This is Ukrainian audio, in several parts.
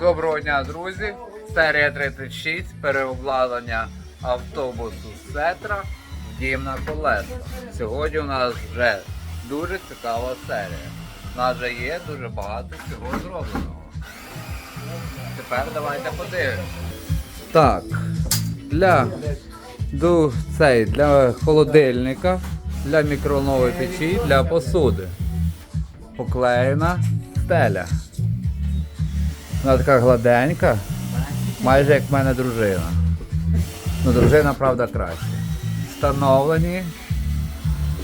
Доброго дня, друзі! Серія 36, переобладнання автобусу Сетра в дім на колеса. Сьогодні у нас вже дуже цікава серія. У нас вже є дуже багато всього зробленого. Тепер давайте подивимося. Так, для, ду- цей, для холодильника, для мікроволнової печі, для посуди. Поклеєна стеля. Вона така гладенька, майже як в мене дружина. Ну, дружина, правда, краще. Встановлені,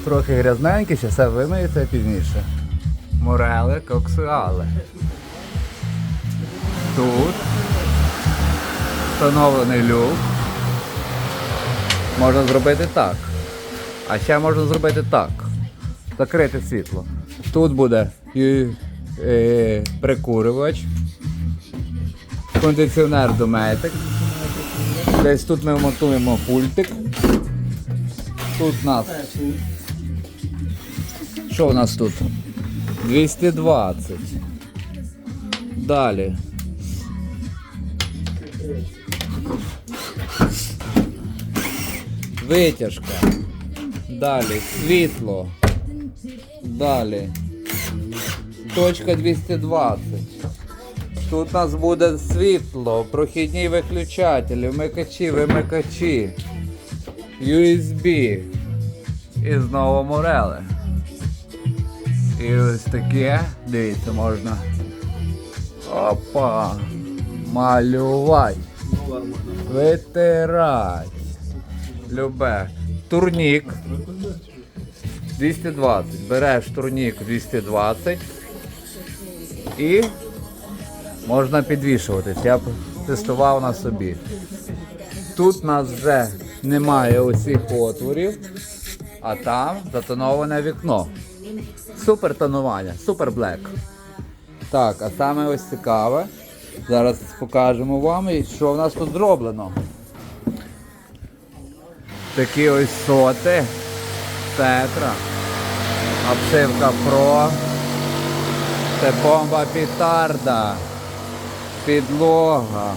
трохи грязненькі, ще все вимиється пізніше. Морели, коксуали. Тут встановлений люк. Можна зробити так. А ще можна зробити так. Закрити світло. Тут буде і, е, прикурювач, кондиціонер дометик. Десь тут ми вмонтуємо пультик. Тут у нас. Що у нас тут? 220. Далі. Витяжка. Далі світло. Далі. Точка 220. Тут у нас буде світло, прохідні виключателі, вмикачі, вимикачі, USB. І знову морели. І ось таке, дивіться, можна. Опа! Малювати. Витирати. Любе. Турнік. 220. Береш турнік 220 і можна підвішуватись. Я тестував на собі. Тут у нас вже немає усіх отворів, а там затоноване вікно. Супер тонування, супер блек. Так, а саме ось цікаве. Зараз покажемо вам, що в нас тут зроблено. Такі ось соти, тетра, обшивка Pro. Це бомба пітарда, підлога,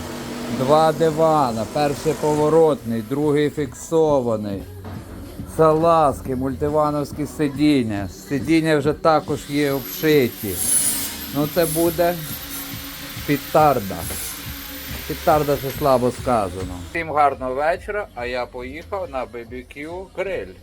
два дивана, перший поворотний, другий фіксований. Салазки, мультивановські сидіння. Сидіння вже також є обшиті. Ну це буде пітарда. Пітарда це слабо сказано. Всім гарного вечора, а я поїхав на BBQ гриль.